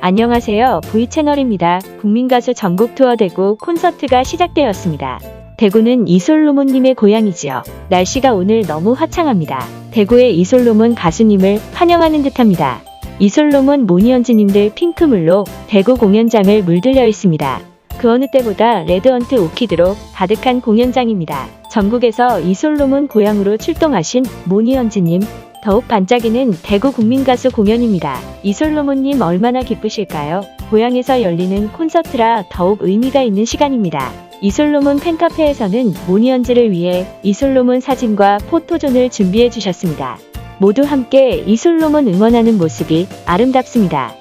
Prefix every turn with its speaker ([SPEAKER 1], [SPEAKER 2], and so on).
[SPEAKER 1] 안녕하세요. V채널입니다. 국민가수 전국 투어 대구 콘서트가 시작되었습니다. 대구는 이솔로몬님의 고향이지요. 날씨가 오늘 너무 화창합니다. 대구의 이솔로몬 가수님을 환영하는 듯합니다. 이솔로몬 모니언즈님들 핑크물로 대구 공연장을 물들여 있습니다. 그 어느 때보다 레드헌트 오키드로 가득한 공연장입니다. 전국에서 이솔로몬 고향으로 출동하신 모니언즈님, 더욱 반짝이는 대구 국민가수 공연입니다. 이솔로몬님 얼마나 기쁘실까요? 고향에서 열리는 콘서트라 더욱 의미가 있는 시간입니다. 이솔로몬 팬카페에서는 모니언즈를 위해 이솔로몬 사진과 포토존을 준비해 주셨습니다. 모두 함께 이솔로몬 응원하는 모습이 아름답습니다.